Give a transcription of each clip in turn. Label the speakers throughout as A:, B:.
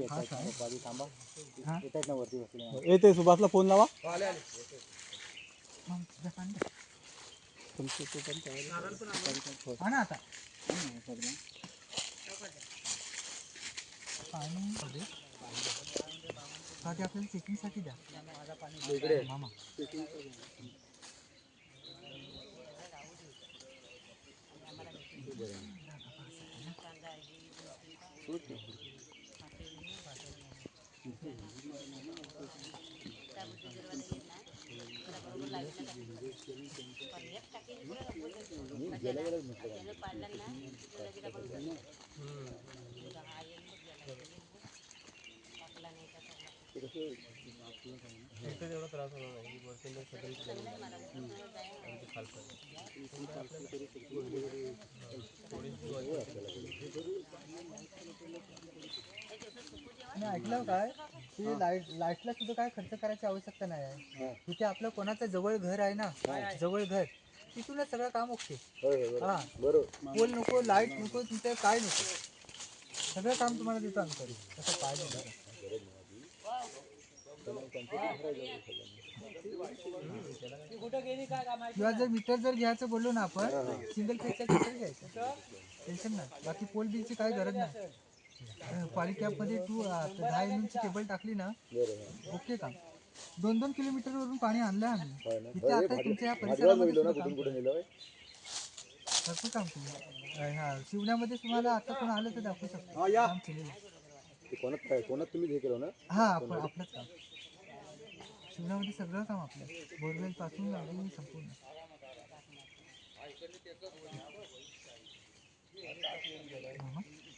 A: खास आहे.
B: थांबा
A: हा?
B: येत आहेत ना वरती बसले
C: येते सुभाषला फोन लावा.
A: मग जा पाणी द्या. हा ना आता त्रास होणार ऐकलं काय? की लाइट लाईटला सुद्धा काय खर्च करायची आवश्यकता नाही आहे. तिथे आपलं कोणाचं जवळ घर आहे ना जवळ घर तिथूनच सगळं काम ओके. हा.
B: बरोबर.
A: पोल नको लाइट नको तिथे काय नको. सगळं काम तुम्हाला देतो आम्ही करू तसं काय किंवा जर मीटर जर घ्यायचं बोललो ना आपण सिंगल फेजचा मीटर घ्यायचं. टेन्शन नाही. बाकी पोल बिलची काही गरज नाही. पालिकॅपमध्ये तू अं, दहा एम ची केबल टाकली ना ओके काम दोन दोन किलोमीटर वरून पाणी आणलं आम्ही. इथे आता तुमच्या या परिसरामध्ये सुद्धा काम
B: कुठे नेलं
A: भरपूर काम केलं. अं, हा शिवण्यामध्ये तुम्हाला आता कोण आलं तर दाखवू शकतो. काम केलेलं आहे.
B: ते कोणात कोणात तुम्ही हे केलं ना?
A: हा आपण आपलंच काम. शिवण्यामध्ये सगळं काम आपलं. बोरवेल पासून अगदी संपूर्ण. हा?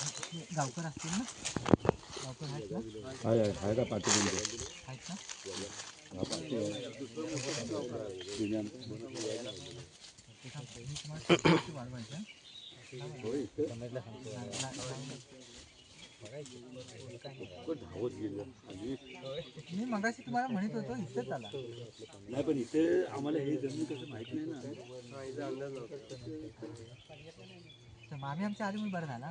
A: गावकर असतील ना? गावकर आहेत ना
B: आहे आहे का पाठी बिंदू
A: आहेत ना मी तुम्हाला किती वाढवायचं आहे?
B: धावत गेलं आणि
A: मी मगाशी तुम्हाला म्हणत होतो इथेच आला
B: नाही पण इथे आम्हाला हे जमीन कसं माहीत नाही ना.
A: तर मामी आमच्या आधी मी बरं झाला.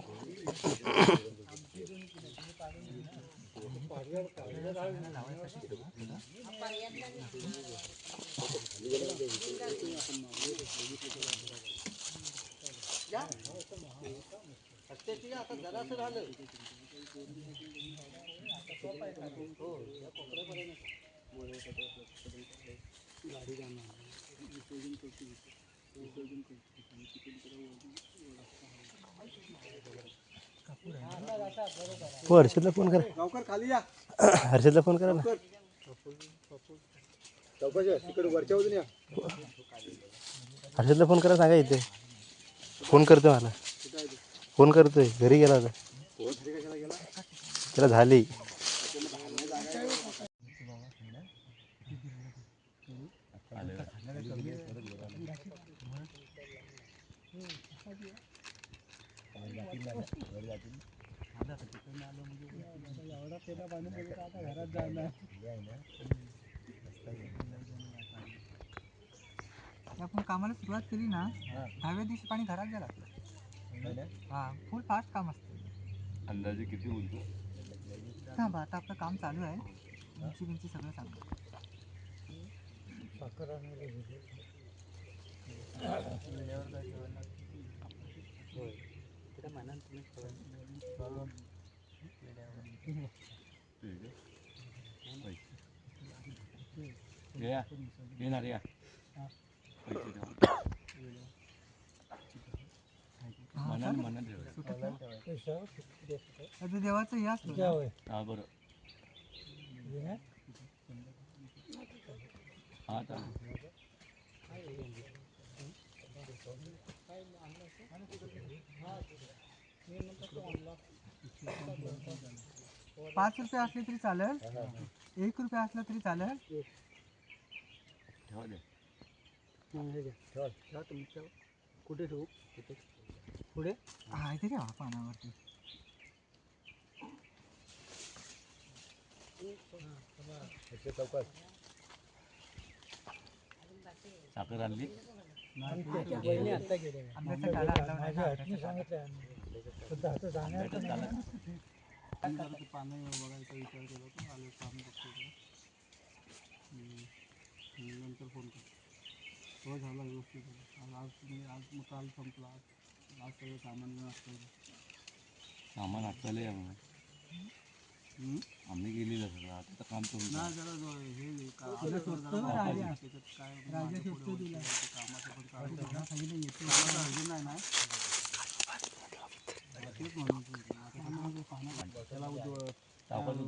C: हो हर्षदला फोन करा.
B: गावकर खाली या.
C: हर्षदला फोन करा ना.
B: चौकाच्या तिकडे वरच्या बाजूने या.
C: हर्षदला फोन करा सांगा इथे. फोन करतोय मला. फोन करतोय घरी गेला होता.
B: फोन खाली कशाला गेला?
C: त्याला झाली
A: आपण कामाला सुरुवात केली ना दहाव्या दिवशी पाणी घरात गेला आपलं हा फुल फास्ट काम असतं
B: अंदाजे किती बोलतो
A: थांबा आता आपलं काम चालू आहे उंची बिंची सगळं सांगा
B: या येणार या
A: देवाचं हे असतो.
B: हा बरं. हा
A: पाच रुपये असले तरी चालेल. एक रुपया असला तरी चालेल.
B: ठेवा द्या
A: कुठे ठेवू? पुढे? हा इथे ठेवा पानावरती.
B: साखर आणली?
A: आंब्याचा काढा आणला नाही. ना, आंब्याचा काढा.
B: भेटत चाला
D: नंतर फोन कर. हो झाला व्यवस्थित. आज आज तुम्ही आज मग काल संपला. आज सामान घेऊन असतं
B: सामान आटलं आम्ही सगळं. आता तर काम
D: हे.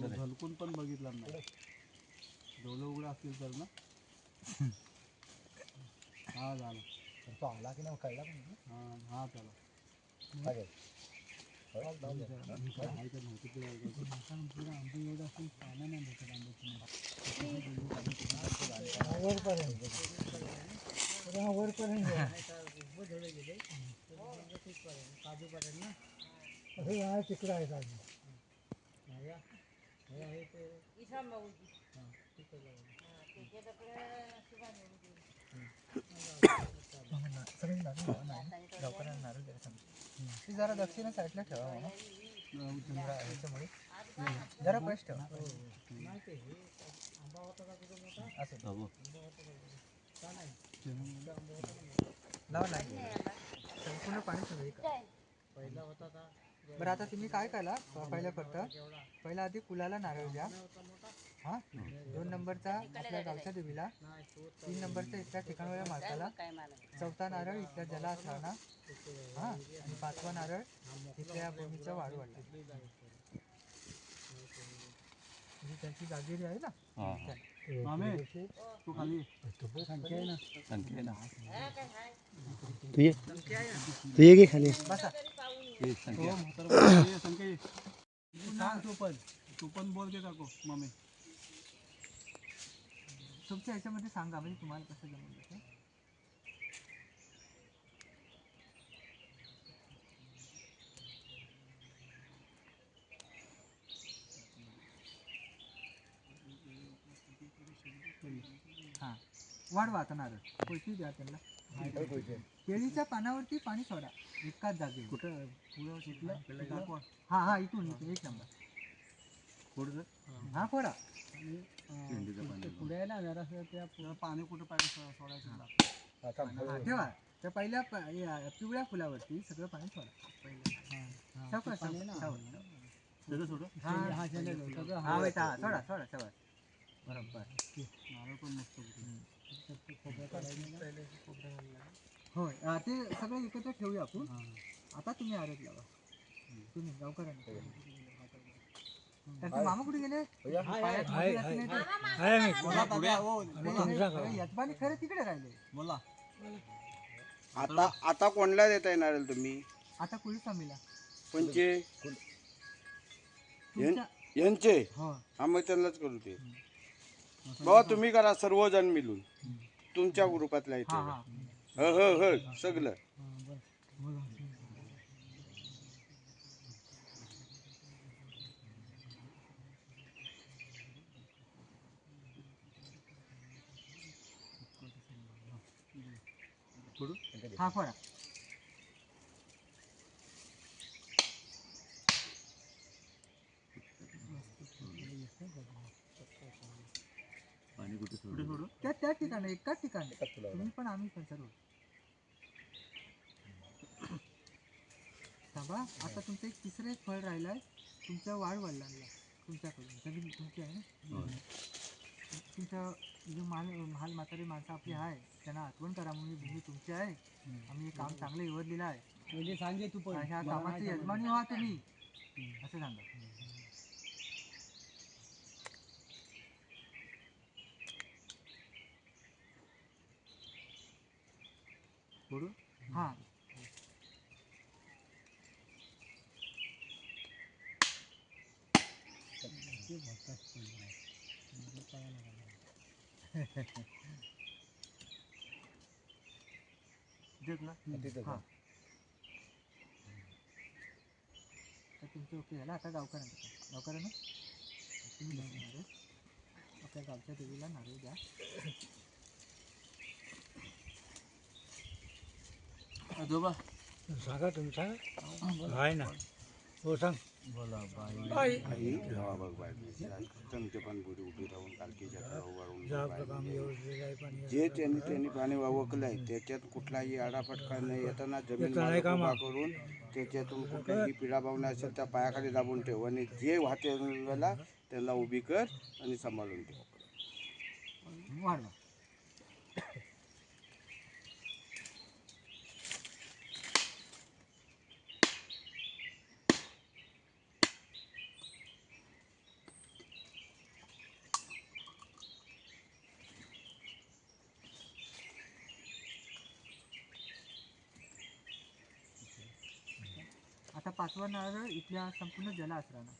D: झलकून पण बघितलं नाही. डोळे उघडे असतील तर ना? हा झाला.
A: तो आला की नाही कळला पण नाही.
D: हा हा त्याला
A: चालेल.
D: काय? आहे का नव्हतं ते एवढं असून पाहणं नाही
A: जरा दक्षिण साईडला ठेवा जरा ह्याच्यामुळे जरा पैसे ठेवा. असं. लावा नाही संपूर्ण पाणी सगळी बरं आता तुम्ही काय करा पहिल्या फक्त पहिला आधी कुलाला नारळ द्या. हा? दोन नंबरचा आपल्या गावच्या देवीला तीन नंबरचा इथल्या ठिकाणवाल्या मालकाला चौथा नारळ इथल्या जला असावना हा? आणि पाचवा नारळ इथल्या भूमीच्या वाढवडला म्हणजे त्यांची जागीरी आहे ना?
B: हा.
D: मामे तू खाली ये.
B: संख्या आहे ना?
C: तू ये. तू ये की खाली?
A: बसा.
B: ते संख्या.
D: हो, म्हातारा ये, संख्या ये. तू पण. तू पण बोल के काको मामे.
A: तुमच्या ह्याच्यामध्ये सांगा म्हणजे तुम्हाला कसं जमलं ते. हा. वाढवा आता नारळ कोणती द्या त्यांना. केळीच्या पानावरती पाणी सोडा. एकाच जागी कुठं? पुढं हा हा इथून इथून. एक नंबर. हा फोडा.
B: शेंडीचं पाणी.
D: पुढे आहे ना जरासं त्या पुढं पाणी कुठं पाहिजे सो- सोडायचं.
A: हा, ठेवा. त्या पहिल्या प- या पिवळ्या फुलावरती सगळं पाणी सोडा. पहिलं. सावकाश, सावकाश, सावकाश.
D: त्याचं सोडं?
A: हा हा बेटा हा, सोडा सोडा सोडा. बरोबर.
D: नारळ पण मस्त होतं.
A: होय. हा, ते सगळं एकत्र ठेवूया आपण. आता तुम्ही आरत लावा. तुम्ही गावकऱ्यांना त्याचे मामा कुठे गेले? पायात मध्ये घातले नाही तर? अरे, यजमानी खरं तिकडे राहिले.
D: बोला.
E: आता आता कोणला देता येणार आहे तुम्ही?
A: आता कुळी स्वामीला
E: कोणचे यांचे?
A: हो.
E: हा मग त्यांनाच करू ते बाबा तुम्ही करा सर्वजण मिळून. तुमच्या ग्रुपातल्या इथे
A: हा हा.
E: ह ह ह सगळं
A: हा फोडा.
B: पाणी कुठे
A: त्या त्या ठिकाणी एकाच ठिकाणी. तुम्ही पण आम्ही पण सर्व थांबा आता तुमचं एक तिसरं एक फळ राहिलंय. तुमच्या वाढ वडिलांना तुमच्याकडून. जमीन तुमची आहे ना? तुमच्या जो माल माल म्हातारी माणसं आपली आहे त्यांना आठवण करा म्हणून ही भूमी तुमची आहे. आम्ही हे काम चांगलं निवडलेलं आहे.
D: म्हणजे सांगे तू पण.
A: ह्या कामाचे यजमानी व्हा तुम्ही. असं सांगा. हा. हा. तर तुमचं ओके झालं? आता गावकऱ्यांचं गावकऱ्यांना? तुम्ही. आपल्या गावच्या देवीला नारळ द्या.
D: आजोबा. सांगा तुम्ही सांगा आहे ना. हो सांग.
E: आई पण उभी राहून जे त्यांनी त्यांनी पाणी वावकलंय त्याच्यात कुठलाही आडाफटका नाही येताना जमीन करून त्याच्यातून कुठलीही पिढा भावना असेल त्या पायाखाली दाबून ठेव आणि जे वाहते त्यांना उभी कर आणि सांभाळून ठेव.
A: आता पाचवा नारळ इथल्या संपूर्ण जला आसराना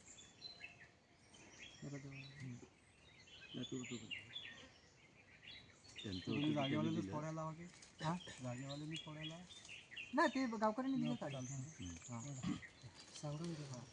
D: तुम्ही जागेवाल्याला फोडायला लावा
A: हा?
D: फोडायला
A: नाही ते गावकऱ्यांनी दिलं काढून हा. सावरून दिलं,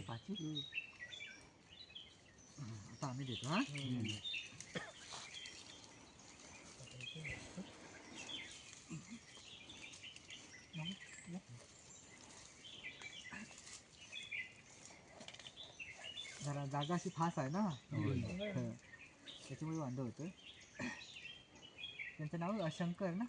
A: झाले पाचवी. आता आम्ही देतो हा. जरा जागा अशी फास आहे ना. हं. त्याच्यामुळे वांदं होतं त्यांचं नाव शंकर ना?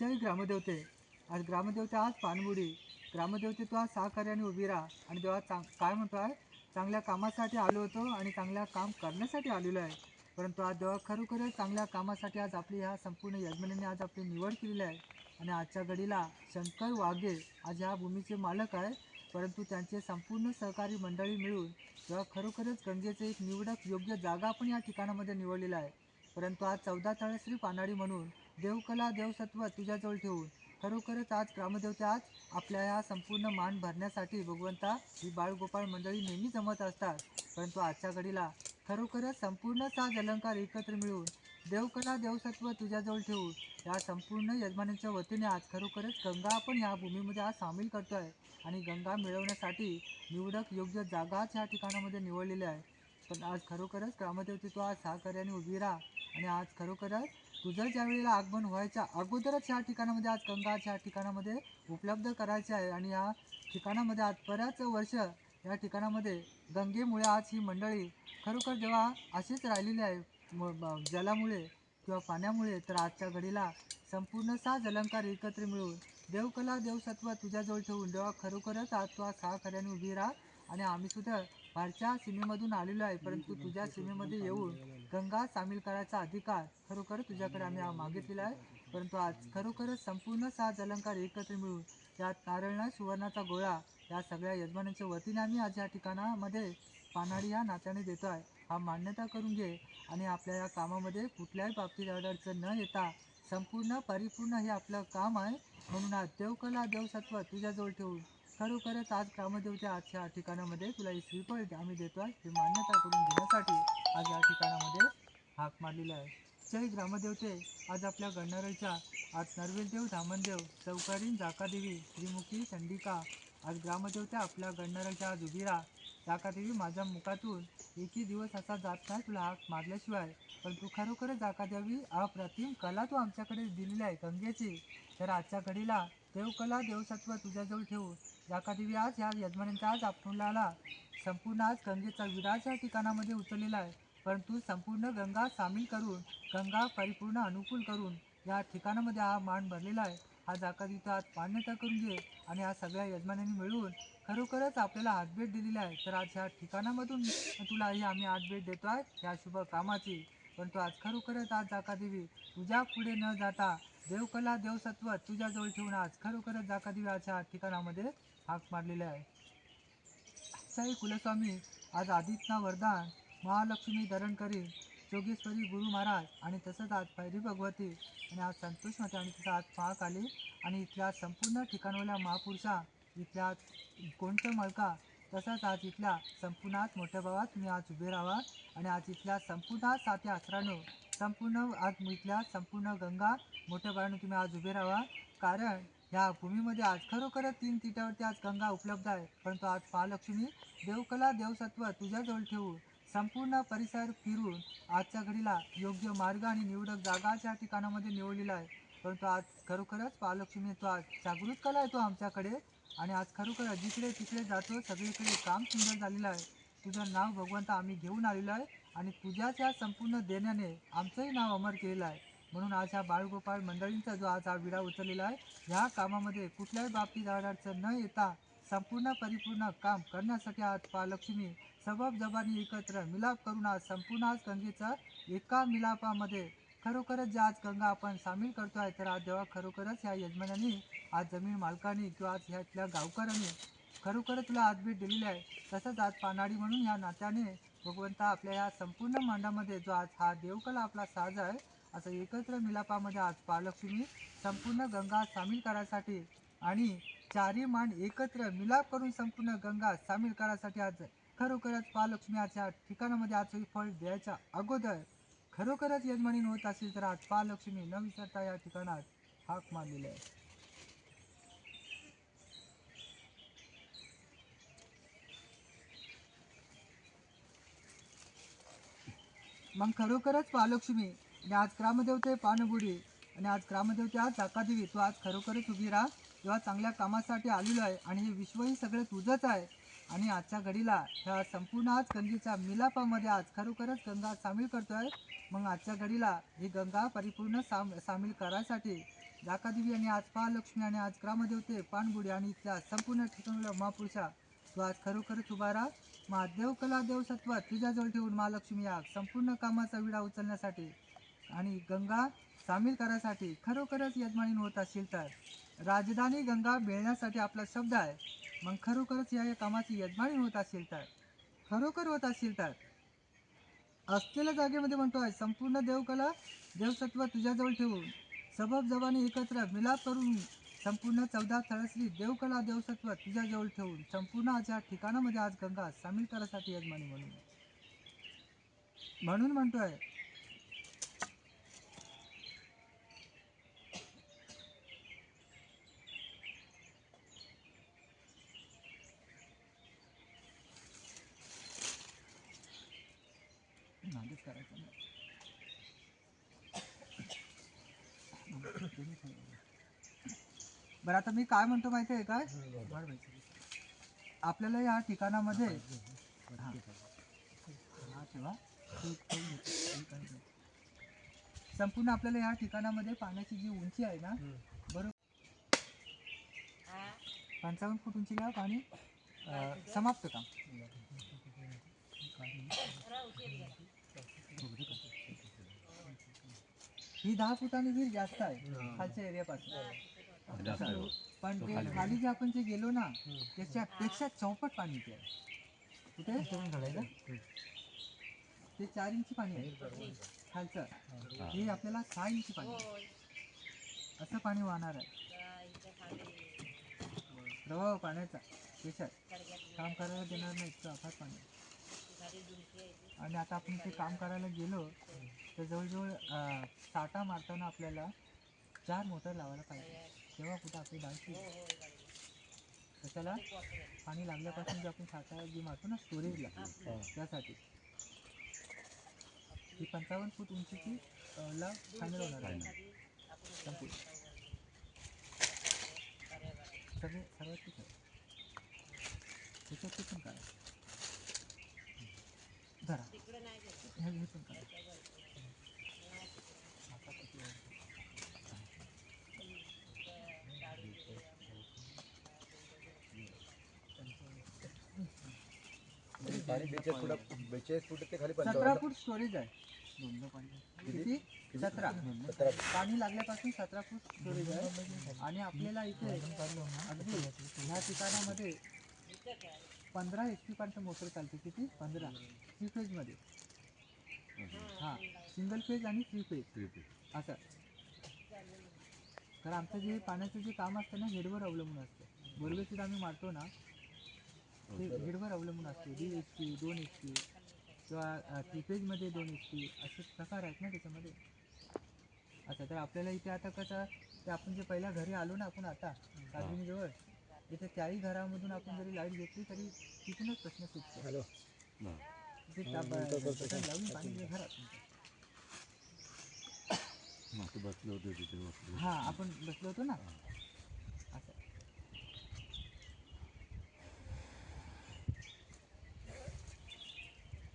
A: जय ग्रामदेवते. आज ग्रामदेवता आज पानबुडी. ग्रामदेवते तू आज सहकार्याने उभी राहा. आणि देवा चांग काय म्हणतो आहे? चांगल्या कामासाठी आलो होतो आणि चांगल्या काम करण्यासाठी आलेलो आहे. परंतु आज देवा खरोखरच चांगल्या कामासाठी आज आपली ह्या संपूर्ण यजमानीने आज आपली निवड केलेली आहे. आणि आजच्या घडीला शंकर वाघे आज ह्या भूमीचे मालक आहे. परंतु त्यांचे संपूर्ण सहकारी मंडळी मिळून तेव्हा खरोखरच गंगेचे एक निवडक योग्य जागा पण या ठिकाणामध्ये निवडलेला आहे. परंतु आज चौदा तळश्री पानाडी म्हणून देवकला देवसत्व तुझ्याजवळ ठेवून खरोखरच आज ग्रामदेवते आज आपल्या या संपूर्ण मान भरण्यासाठी भगवंता ही बाळगोपाळ मंडळी नेहमी जमत असतात. परंतु आजच्या घडीला खरोखरच संपूर्ण साज अलंकार एकत्र मिळून देवकला देवसत्व तुझ्याजवळ ठेवून या संपूर्ण यजमानांच्या वतीने आज खरोखरच गंगा आपण ह्या भूमीमध्ये आज सामील करतोय आणि गंगा मिळवण्यासाठी निवडक योग्य जागाच ह्या ठिकाणामध्ये निवडलेली आहे. पण आज खरोखरच ग्रामदेवती तू आज सहकार्याने उभी राहा आणि आज खरोखरच तुझं ज्या वेळेला आगमन व्हायच्या अगोदरच ह्या ठिकाणामध्ये आज गंगा ह्या ठिकाणामध्ये उपलब्ध करायचे आहे आणि या ठिकाणामध्ये आज बऱ्याच वर्ष या ठिकाणामध्ये गंगेमुळे आज ही मंडळी खरोखर जेव्हा अशीच राहिलेली आहे जलामुळे किंवा पाण्यामुळे तर आजच्या घडीला संपूर्ण साज अलंकार एकत्र मिळून देवकला देवसत्व तुझ्याजवळ ठेवून देवा खरोखरच आज तू आज सहकार्याने उभी राहा आणि आम्हीसुद्धा फारच्या सीमेमधून आलेलो आहे परंतु तुझ्या सीमेमध्ये येऊन गंगा सामील करायचा अधिकार खरोखर तुझ्याकडे आम्ही हा मागितलेला आहे. परंतु आज खरोखरच संपूर्ण साज अलंकार एकत्र मिळून यात नारळना सुवर्णाचा गोळा या सगळ्या यजमानांच्या वतीने आम्ही आज या ठिकाणामध्ये पानाडी या नात्याने देतो आहे. हा मान्यता करून घे आणि आपल्या या कामामध्ये कुठल्याही बाबतीत अडचण न येता संपूर्ण परिपूर्ण हे आपलं काम आहे. म्हणून आज देवकला देवसत्व तुझ्याजवळ ठेवून खरोखरच आज कामदेवच्या आजच्या ठिकाणामध्ये तुला ही श्रीफळ आम्ही देतो आहे. ही मान्यता करून घेण्यासाठी आज या ठिकाणामध्ये हाक मारलेला आहे. जय ग्रामदेवते. आज आपल्या गणनारळच्या आज नरवेलदेव धामणदेव चौकारीन जाकादेवी श्रीमुखी चंडिका आज ग्रामदेवत्या आपल्या गणनारळच्या आज उभीरा जाकादेवी माझ्या मुखातून एकही दिवस असा जात नाही तुला हाक मारल्याशिवाय. पण तू खरोखरच जाकादेवी अप्रतिम कला तू आमच्याकडे दिलेली आहे. गंगेची. तर आजच्या घडीला देवकला देवसत्व तुझ्याजवळ ठेवून जाकादेवी आज या यजमानांचा आज आपल्याला संपूर्ण आज गंगेचा विराज या ठिकाणामध्ये उचललेला आहे. परंतु संपूर्ण गंगा सामील करून गंगा परिपूर्ण अनुकूल करून या ठिकाणामध्ये हा मान भरलेला आहे. हा जाकातीचा आज मान्यता करून घे आणि या सगळ्या यजमानांनी मिळून खरोखरच आपल्याला हातभेट दिलेला आहे. तर आज ह्या ठिकाणामधून तुला ही आम्ही हातभेट देतो आहे. ह्या शुभ कामाची. परंतु आज खरोखरच आज जाकादेवी तुझ्या पुढे न जाता देवकला देवसत्व तुझ्याजवळ ठेवून आज खरोखरच जाकादेवी आज ह्या ठिकाणामध्ये हाक मारलेले आहे. साई कुलस्वामी आज आदित्य वरदान महालक्ष्मी धरण करी जोगेश्वरी गुरु महाराज आणि तसंच आज पैरी भगवती आणि आज संतोष माते आणि तसं आज महाकाली आणि इथल्या संपूर्ण ठिकाणवल्या महापुरुषा इथल्या कोणतं मलका तसंच आज इथल्या संपूर्णात मोठ्या भावात तुम्ही आज उभे राहा. आणि आज इथल्या संपूर्ण आज साथी संपूर्ण आज इथल्या संपूर्ण गंगा मोठ्या भावानं तुम्ही आज उभे राहा. कारण ह्या भूमीमध्ये आज खरोखरच तीन तिटावरती आज गंगा उपलब्ध आहे. परंतु आज महालक्ष्मी देवकला देवसत्व तुझ्याजवळ ठेवून संपूर्ण परिसर फिरून आजच्या घडीला योग्य मार्ग आणि निवडक जागाच्या ठिकाणामध्ये निवडलेला आहे. परंतु आज खरोखरच महालक्ष्मी तो आज जागृत कला आहे तो आमच्याकडे. आणि आज खरोखर जिकडे तिकडे जातो सगळीकडे काम सुंदर झालेलं आहे. तुझं नाव भगवंत आम्ही घेऊन आलेलो आहे आणि तुझ्याच या संपूर्ण देण्याने आमचंही नाव अमर केलेलं आहे. म्हणून आज ह्या बाळगोपाळ मंडळींचा जो आज हा विडा उचललेला आहे ह्या कामामध्ये कुठल्याही बाबतीत अडचण न येता संपूर्ण परिपूर्ण काम करण्यासाठी आज पालक्ष्मी सबब जबानी एकत्र मिलाप करून आज संपूर्ण आज गंगेचा एका मिलापामध्ये खरोखरच जे आज गंगा आपण सामील करतो आहे तर आज जेव्हा खरोखरच ह्या यजमानांनी आज जमीन मालकांनी किंवा आज ह्यातल्या गावकऱ्यांनी खरोखरच तुला आज भेट दिलेली आहे तसंच आज पानाडी म्हणून या नात्याने भगवंता आपल्या या संपूर्ण मांडामध्ये जो आज हा देवकला आपला साज आहे असं एकत्र मिलापामध्ये आज पालक्ष्मी संपूर्ण गंगा सामील करायसाठी आणि चारी मान एकत्र मिलाप करून संपूर्ण गंगा सामील करायसाठी आज खरोखरच पालक्ष्मी आज या ठिकाणामध्ये आज फळ द्यायच्या अगोदर खरोखरच यजमानी होत असेल तर आज पालक्ष्मी न विसरता या ठिकाणात हाक मारलेला आहे. मग खरोखरच पालक्ष्मी आणि आज ग्रामदेवते पानगुडी आणि आज ग्रामदेवते आज जाकादेवी तू आज खरोखरच उभी राहा. तेव्हा चांगल्या कामासाठी आलेलो आहे आणि हे विश्वही सगळं तुझंच आहे. आणि आजच्या घडीला ह्या संपूर्ण आज गंगेच्या मिलापामध्ये आज खरोखरच गंगा सामील करतोय. मग आजच्या घडीला ही गंगा परिपूर्ण साम सामील करायसाठी जाकादेवी आणि आज महालक्ष्मी आणि आज ग्रामदेवते पानबुडी आणि इथल्या संपूर्ण ठिकाणला महापुरुषा तू आज खरोखरच उभा राहा. महादेव कला देवसत्व तुझ्याजवळ ठेवून महालक्ष्मी या संपूर्ण कामाचा विडा उचलण्यासाठी आणि गंगा सामील करायसाठी खरोखरच यजमानीन होत असेल तर राजधानी गंगा मिळण्यासाठी आपला शब्द आहे. मग खरोखरच या या कामाची यजमानी होत असेल तर खरोखर होत असेल तर. असलेल्या जागेमध्ये म्हणतो आहे संपूर्ण देवकला देवसत्व तुझ्याजवळ ठेवून सबब जबानी एकत्र मिलाप करून संपूर्ण चौदा थळश्री देवकला देवसत्व तुझ्याजवळ ठेवून संपूर्ण आज या ठिकाणामध्ये आज गंगा सामील करायसाठी यजमानी म्हणून. म्हणून म्हणतोय नादच करायचं नाही. बरं आता मी काय म्हणतो माहिती आहे काय आपल्याला या ठिकाणामध्ये हा. ठेवा. संपूर्ण आपल्याला या ठिकाणामध्ये पाण्याची जी उंची आहे ना बरोबर पंचावन्न फूट उंचीला पाणी समाप्त काम ही दहा फुटांनी विहीर जास्त आहे. खालच्या एरियापासून पण ते खाली जे आपण जे गेलो ना त्याच्यापेक्षा चौपट पाणी ते कुठे? ते चार इंची पाणी आहे. खालचं. हे. आपल्याला सहा इंची पाणी आहे. असं पाणी वाहणार आहे. प्रवाह पाण्याचा. त्याच्यात. काम करायला देणार नाही. इतकं अफाट पाणी. आणि आता आपण ते काम करायला गेलो तर जवळजवळ साठा मारताना आपल्याला चार मोटर लावायला पाहिजे. तेव्हा कुठं आपली डान्स कशाला पाणी लागल्यापासून जे आपण साठा जे मारतो ना स्टोरेजला त्यासाठी. ही पंचावन्न फूट उंचीची ला फायनल होणार आहे. संपूर्ण. सगळे सर्वात ठीक आहे त्याच्यात ते पण काय? पण काय
B: पाणी बेचाळीस फुट बेचाळीस फूट ते खाली
A: सतरा फूट स्टोरेज आहे. किती? सतरा. पाणी लागल्यापासून सतरा फूट स्टोरेज आहे. आणि आपल्याला इथे अगदी ह्या ठिकाणामध्ये पंधरा एच पी पर्यंत मोटर चालते. किती? पंधरा. थ्री फेजमध्ये हां सिंगल फेज आणि थ्री फेज असं. तर आमचं जे पाण्याचं जे काम असतं ना हेडवर अवलंबून असतं. बोरवेल सुद्धा आम्ही मारतो ना ते हेडवर अवलंबून असते. दीड एच पी दोन एच पी किंवा थ्री फेजमध्ये दोन एच पी असे प्रकार आहेत ना त्याच्यामध्ये. अच्छा तर आपल्याला इथे आता कसं ते आपण जे पहिल्या घरी आलो ना आपण आता जवळ इथे त्याही घरामधून आपण जरी लाइट घेतली तरी तिथूनच प्रश्न सुटतो.
B: हॅलो. बसलो होतो तिथे
A: हा आपण बसलो होतो ना असं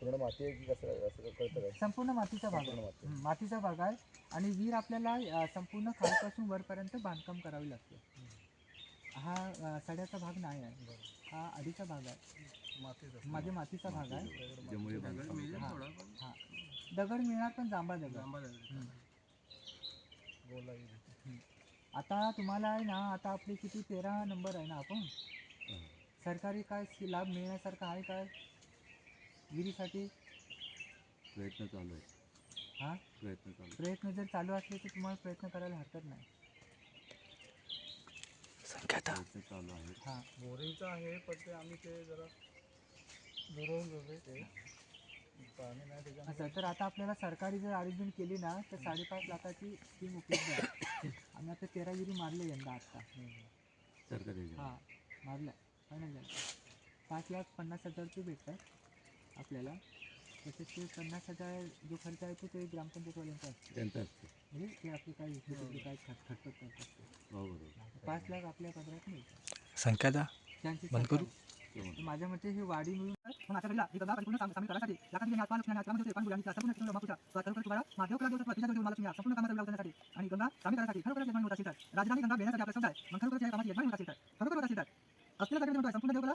B: पूर्ण माती आहे की कसं असं कळतं काय
A: संपूर्ण मातीचा भाग आहे. हं, मातीचा भाग आहे आणि विहीर आपल्याला अ, संपूर्ण खालपासून वरपर्यंत बांधकाम करावे लागते. हा अ, सड्याचा भाग नाही आहे. हा अडीचा भाग आहे. माझे मातीचा भाग आहे. हा. दगड मिळणार पण जांभा दगड. आता तुम्हाला आहे ना आता आपली किती तेरा नंबर आहे ना आपण? सरकारी काय सी- लाभ मिळण्यासारखा आहे काय? विहिरीसाठी?
B: प्रयत्न चालू आहे.
A: हा?
B: प्रयत्न चालू
A: प्रयत्न जर चालू असले तर तुम्हाला प्रयत्न करायला हरकत नाही.
B: प्रयत्न चालू आहे.
A: हा.
D: बोरिंगचं आहे पण ते आम्ही ते जरा दुरवून वगैरे ते पाणी नाही त्याच्या
A: असं तर आता आपल्याला सरकारी जर अरेंजमेंट केली ना तर साडेपाच लाखाची स्कीम उपलब्ध आहे. आम्ही आता तेरा विहिरी मारले यंदा आत्ता
B: सरकारी
A: हां मारल्या फायनल झालं पाच लाख पन्नास हजार रुपये भेटतात आपल्याला. तसेच ते पन्नास हजार जो खर्च आहे तो ते ग्रामपंचायतवाल्यांचा असतो.
B: त्यांचं असतं.
A: म्हणजे ते आपले इकडे तिकडे काय खट खटपट करत असते
B: हो बरोबर.
A: पाच लाख आपल्या पदरात मिळतात
C: संख्याचा
A: त्यांची माझ्या मते हे वाढी मिळून पण आता सामील करासाठी लाखांनी लक्ष्मी संपूर्ण आता तुम्हाला महादेव कला देवता प्रतिष्ठा संपूर्ण आणि गंगा सामील करण्यासाठी खरोखरच यजमान होत असेल राजधानी गंगा बेण्यासाठी आहे मग खरोखरच या कामाची यजमान होत असेल खरोखर होत असेल तर. असलेल्या सगळे संपूर्ण देवकला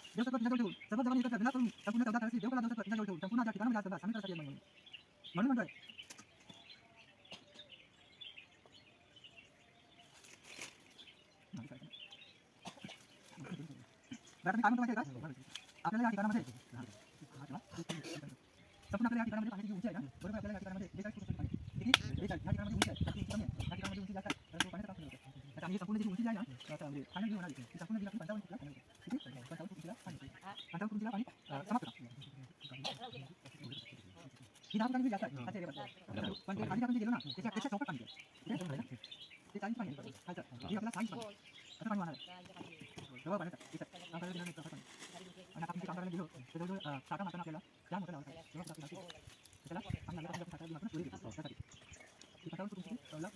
A: ठेवून सर्व जवानी एकत्र करून संपूर्ण चौदा करायची देवकला ठेवून संपूर्ण त्या सामील म्हणून. म्हणून म्हणतोय काय म्हणतो माहिती आहे का? आपल्याला या ठिकाणामध्ये संपूर्ण आपल्या या ठिकाणामध्ये पाण्याची उंची आहे ना. बरोबर आपल्याला या ठिकाणामध्ये बेचाळीस फूट बेचाळीस या ठिकाणामध्ये उंची आहे. कमी आहे. या ठिकाणामध्ये उंची जास्त आहे. परंतु पाण्याचं काम होतं आता आम्ही संपूर्ण जी उंची आहे ना तर आता म्हणजे फायनल होणार आहे. ती संपूर्ण जी आपण पंचावन्न फुटला फायनल होते पंचावन्न उंचीला पाणी पंचावन्न उंचीला पाणी समाप्त ही दहा फुटांनी जास्त आहे. पण ते आधी आपण गेलो ना त्याच्या पेक्षा चौकट पाणी आहे. ते चाळीस पाणी आहे. खालचं हे आपल्याला चाळीस पाणी असं पाणी वाहणार आहे. जवळ पाण्याचं. इथं काम करायला गेलं नाही तसं पाणी आणि आता आपण जे काम करायला गेलो तर जवळजवळ अं, साठा मारताना आपल्याला चार मोठं लावायचं आहे. तेव्हा आपल्याला लागते. त्याला पाणी लागलं पाहिजे, आपण साठा आपण चोरी घेतो त्यासाठी ती पंचावन्न फूट उंचीची, अं, ला